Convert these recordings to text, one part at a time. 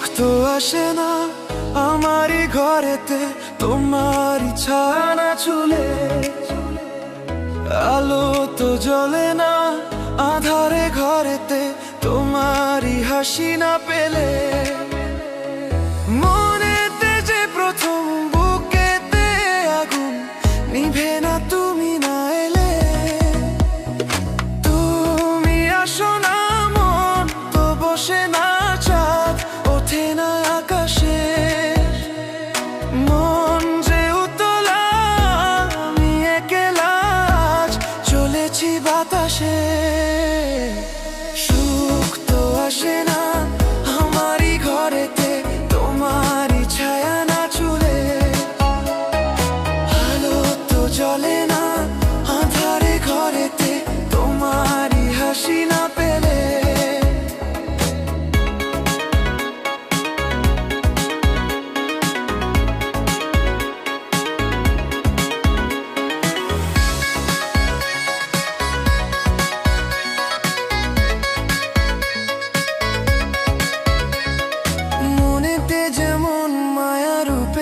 সুখ তো আসে না আমারই ঘরেতে, তোমার ছানা চুলে। আলো তো জ্বলে না আধারে ঘরেতে তোমারই হাসি না পেলে। মন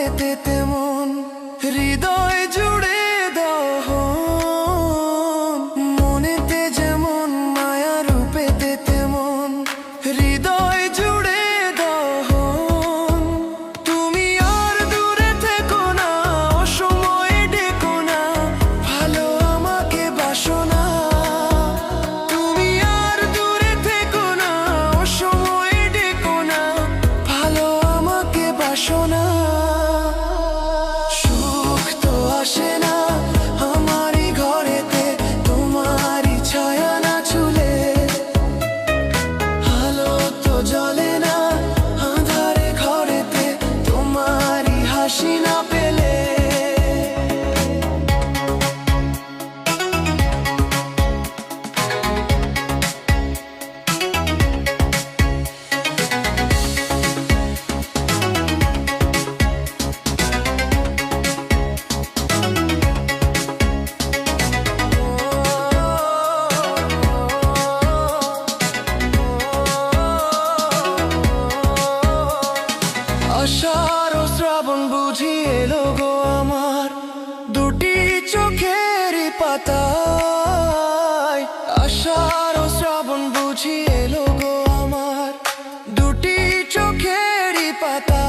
れてても আশার ও শ্রাবণ বুঝি এলো গো আমার। দুটি চোখের পাতায় আশার ও শ্রাবণ বুঝি এলো গো আমার। দুটি চোখের পাতা